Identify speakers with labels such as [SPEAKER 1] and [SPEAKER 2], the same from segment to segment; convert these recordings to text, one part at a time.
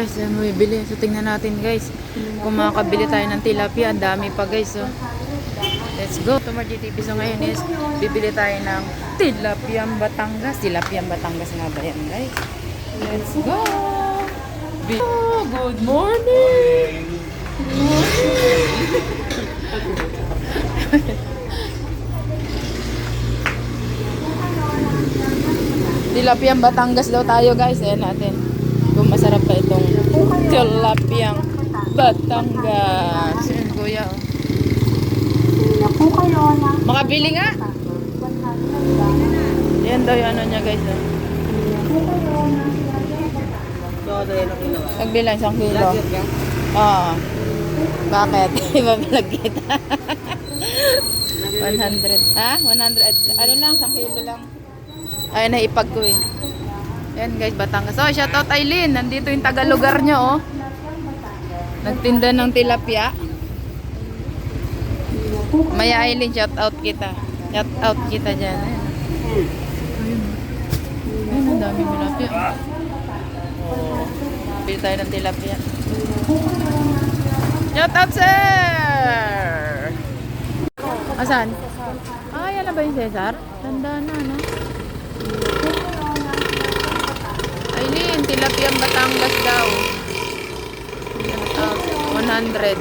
[SPEAKER 1] guys, yan bumibili. So tingnan natin guys. Kung makakabili tayo ng tilapia, ang dami pa guys. So, let's go. To GTV. So ngayon is, bibili tayo ng tilapiang Batangas. Tilapiang Batangas nga ba yan guys? Let's go! Oh, good morning! Tilapiang Batangas daw tayo guys. Ayan natin. Kung masarap tilapiang Batangas. Ayan kuya. oh. Makabili nga.
[SPEAKER 2] 100 lang.
[SPEAKER 1] Ayan daw yung ano niya guys. Oh. Nagbilang isang kilo. Oo. Bakit? Ibablog kita. 100. Ha? 100. Ano lang? Isang kilo lang. Ay, naipag ko eh. Ayan guys, Batangas. Oh, shout out Aileen. Nandito yung taga-lugar nyo, oh. Nagtinda ng tilapia. Maya Aileen, shout out kita. Shout out kita dyan. Ayun. Ang dami tilapia. Oh. Tayo ng tilapia. Shout out, sir! Asan? Ah, yan na ba yung Cesar? Tanda na, no? Batangas daw. Shout out. 100.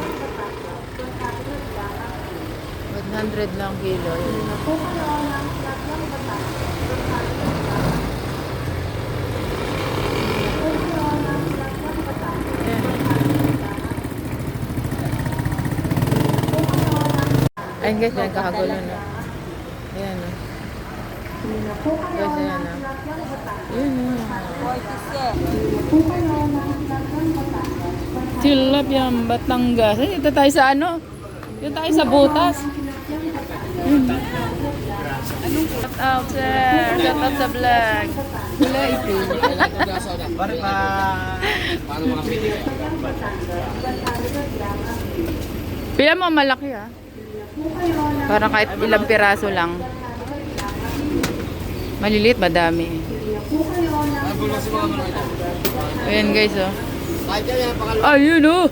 [SPEAKER 1] 100 lang kilo. Ayun guys, nagkakagulo na. Ayan o. Guys, ayan o. Ayan o. Tilapia Batangas. Ay, ito tayo sa ano? Dito tayo sa butas. Shout out sir. Shout out sa vlog. Wala ito.
[SPEAKER 3] Pare pa?
[SPEAKER 1] Pila mo malaki ah. Para kahit ilang piraso lang. Maliliit, madami.
[SPEAKER 3] Mga ito.
[SPEAKER 1] Ayan guys oh. Ayun oh!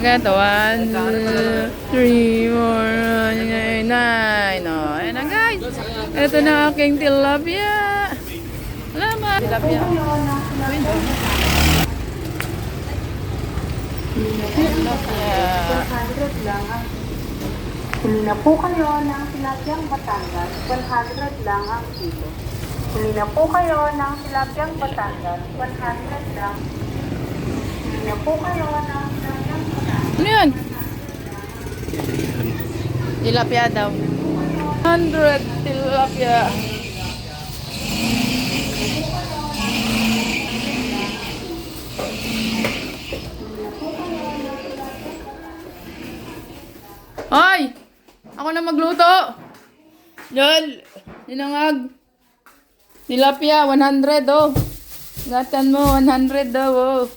[SPEAKER 1] Magkano to? One, two, three, four, nine. Oh, ayan na guys. Ito na aking tilapia. Salamat. Tilapia. Tilapia.
[SPEAKER 2] 100 lang ang Huli na po kayo ng tilapiyang Batangas, 100 lang ang kilo. Huli na po kayo ng tilapiyang Batangas, 100 lang. Huli na po kayo ng tilapiyang Batangas.
[SPEAKER 1] Ano yan? Tilapia daw. 100 tilapia. Hoy! Ako na magluto! Yol! Ninangag! Tilapia, 100 oh! Gatan mo, 100 daw oh!